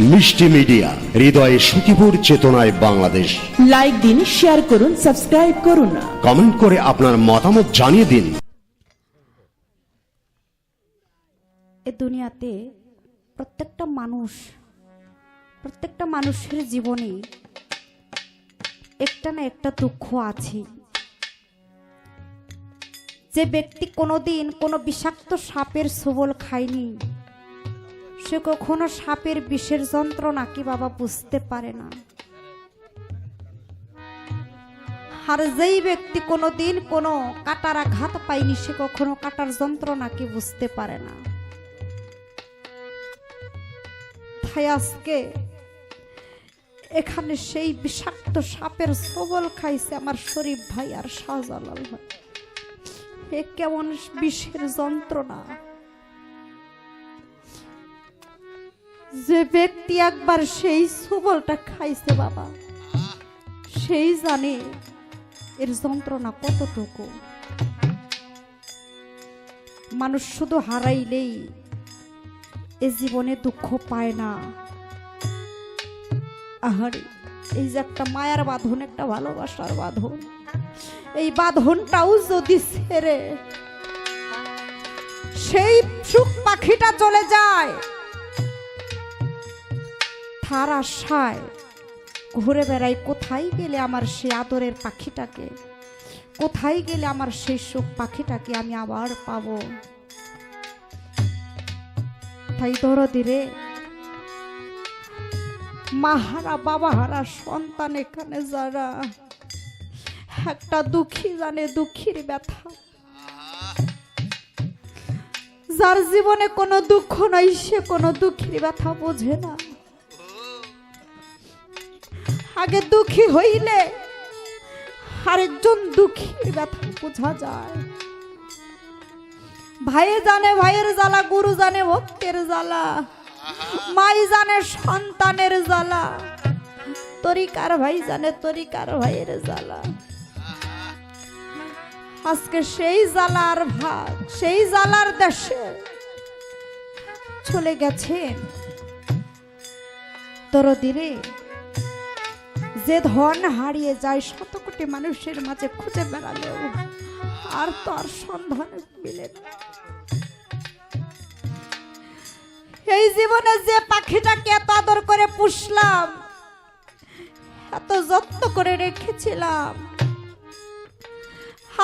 মিষ্টি মিডিয়া হৃদয়ে সুখীপুর চেতনায় বাংলাদেশ। লাইক দিন শেয়ার করুন সাবস্ক্রাইব করুন কমেন্ট করে আপনার মতামত জানিয়ে দিন। এ দুনিয়াতে প্রত্যেকটা মানুষ প্রত্যেকটা মানুষের জীবনে একটা না একটা দুঃখ আছে। যে ব্যক্তি কোনোদিন কোনো বিষাক্ত সাপের সবল খায়নি সে কখনো সাপের বিষের যন্ত্রণা কি বাবা বুঝতে পারে না। আর যেই ব্যক্তি কোনোদিন কোনো কাটার আঘাত পায়নি, সে কখনো কাটার যন্ত্রণা কি বুঝতে পারে না। তাই আজকে এখানে সেই বিষাক্ত সাপের সবল খাইছে আমার শরীফ ভাই আর শাহজালাল ভাই। এ কেমন বিষের যন্ত্রণা। যে ব্যক্তি একবার সেই সবলটা খাইছে বাবা, সেই জানে এর যন্ত্রণা কতটুকু। মানুষ শুধু হারাইলেই এ জীবনে দুঃখ পায় না। আহারে, এই যে একটা মায়ার বাঁধন, একটা ভালোবাসার বাঁধন, এই বাঁধনটাও যদি ছেড়ে সেই সুখ পাখিটা চলে যায়। তার আশায় ঘুরে বেড়াই, কোথায় গেলে আমার সেই আদরের পাখিটাকে? কোথায় গেলে আমার সেই সুখ পাখিটাকে আমি আবার পাবো? তাই দরদি রে। মাহারা বাবাহারা সন্তান এখানে যারা, একটা দুঃখী জানে দুঃখীর ব্যথা। যার জীবনে কোনো দুঃখ নাই, সে কোনো দুঃখীর ব্যথা বোঝে না। আগে দুঃখী হইলে আরেকজন দুঃখীর ব্যথা বোঝা যায়। ভাই জানে ভাইয়ের জ্বালা, গুরু জানে ভক্তের জ্বালা, মাই জানে সন্তানের জ্বালা, তরিকার ভাই জানে তরিকার ভাইয়ের জ্বালা। আজকে সেই জ্বালার ভাগ, সেই জ্বালার দেশে চলে গেছেন। তরদিরে যে ধন হারিয়ে যায়, শত কোটি মানুষের মাঝে খুঁজে বেড়ালেও আর তো আর সন্ধান মিলে এই জীবনে যে পাখিটাকে এত আদর করে পুষলাম, এত যত্ন করে রেখেছিলাম,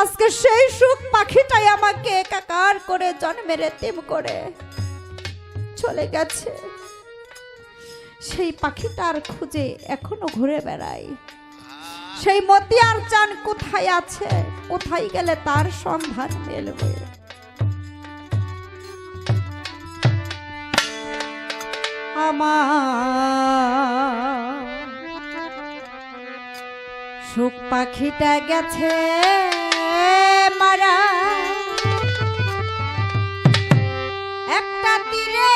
আজকে সেই সুখ পাখিটাই আমাকে একাকার করে জন্মের এতিম করে চলে গেছে। সেই পাখিটার খুঁজে এখনও ঘুরে বেড়াই। সেই মতিয়ার চান কোথায় আছে? কোথায় গেলে তার সন্ধান মেলবে? সুখ পাখিটা গেছে মারা। একটা তীরে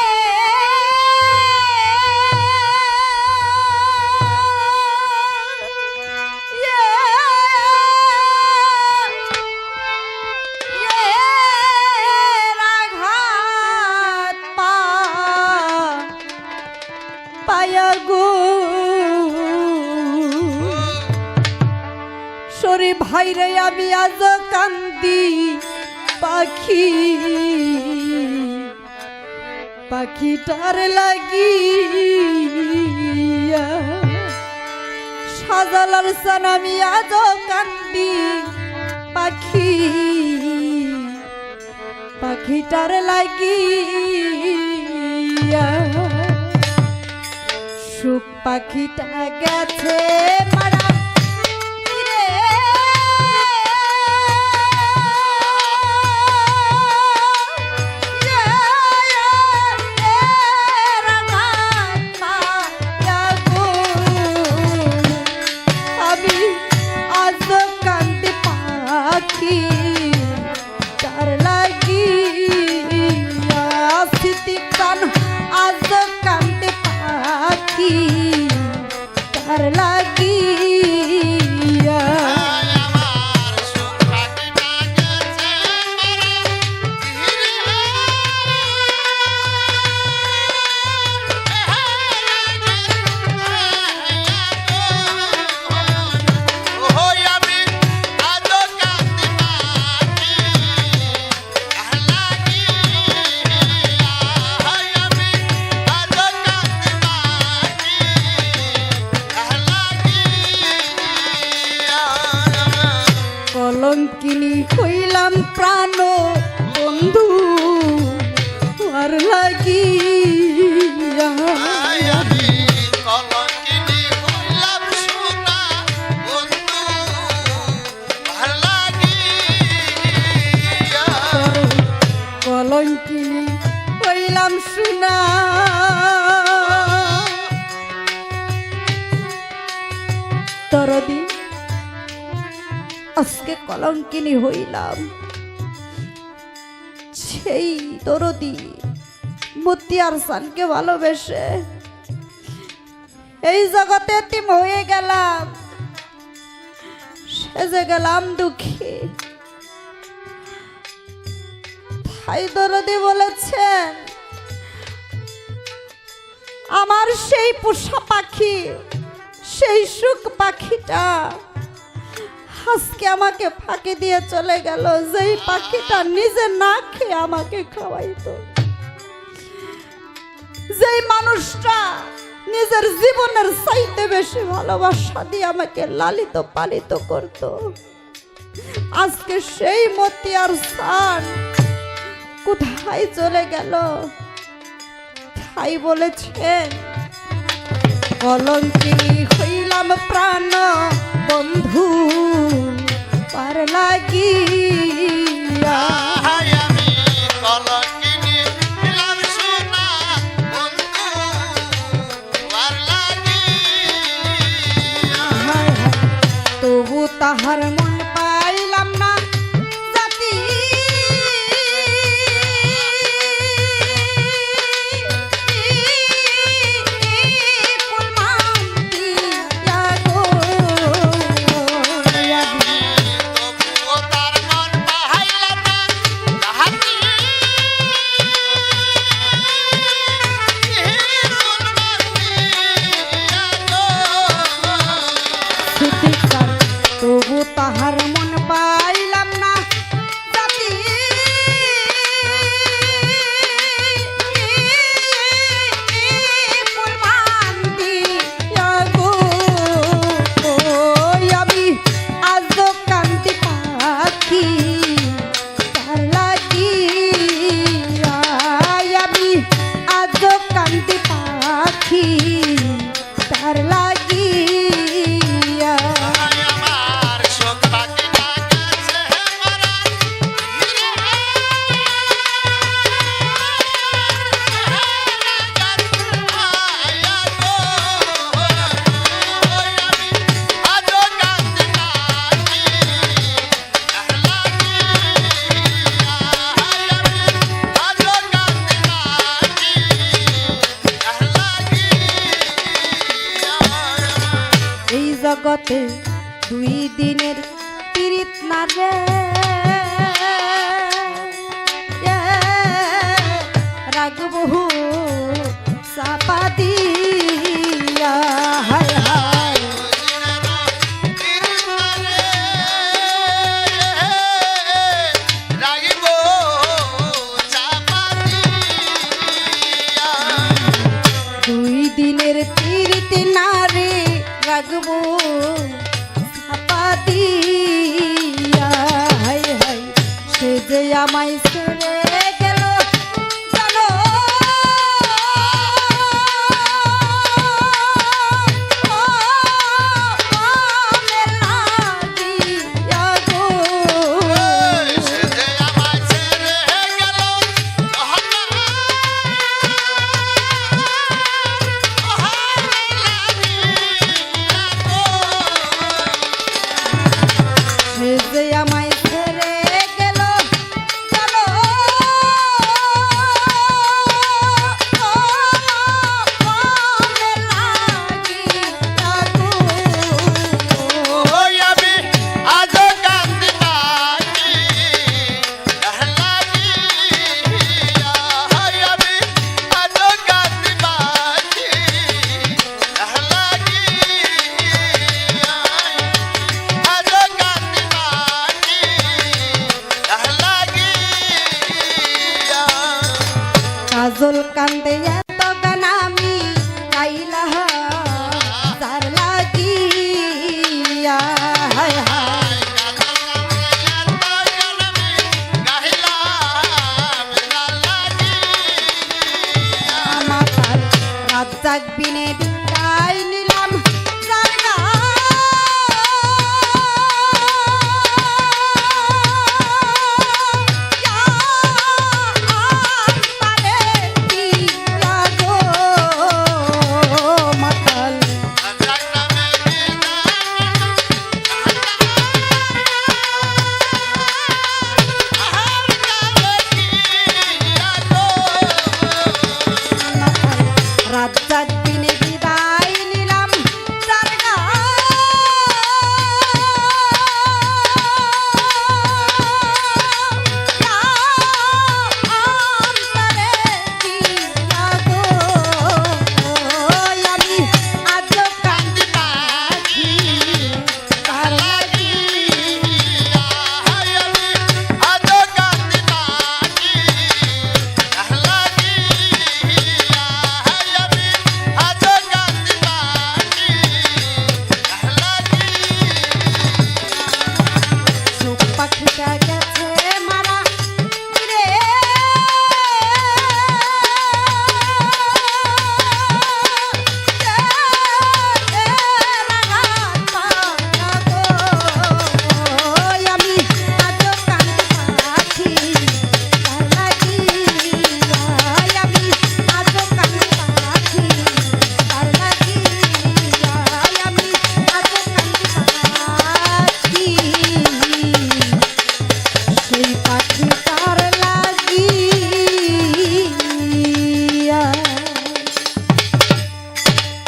সরে ভাইরে আমি আজ কান্দি, পাখি। পাখিটার লাগি সাজালার সান আমি আজ কান্দি, পাখি। পাখিটার লাগি সুখ পাখিটা গেছে মারা। কলঙ্কিনী হইলাম প্রাণ। বন্ধু আর লাগি আজকে কলঙ্কিনী হইলাম। সেই দরদি মতিয়ার সানকে ভালোবেসে এই জগতে তিম হয়ে গেলাম। সেজে গেলাম দুঃখী। ভাই দরদি বলেছেন আমার সেই পোষা পাখি, সেই সুখ পাখিটা আজকে আমাকে ফাঁকি দিয়ে চলে গেল। যেই পাখিটা নিজে না খেয়ে আমাকে খাওয়াইতো। যেই মানুষটা নিজের জীবনের চাইতে বেশি ভালোবাসা দিয়ে আমাকে লালিত পালিত করত। আজকে সেই মতিয়ার সান কোথায় চলে গেল? তাই বলেছেন কলঙ্কিনী হইলাম প্রাণ। বন্ধু পারলা লাগিয়া জগতে দুই দিনের পীড়িত না রে রাগবহু সাপা দিয়া।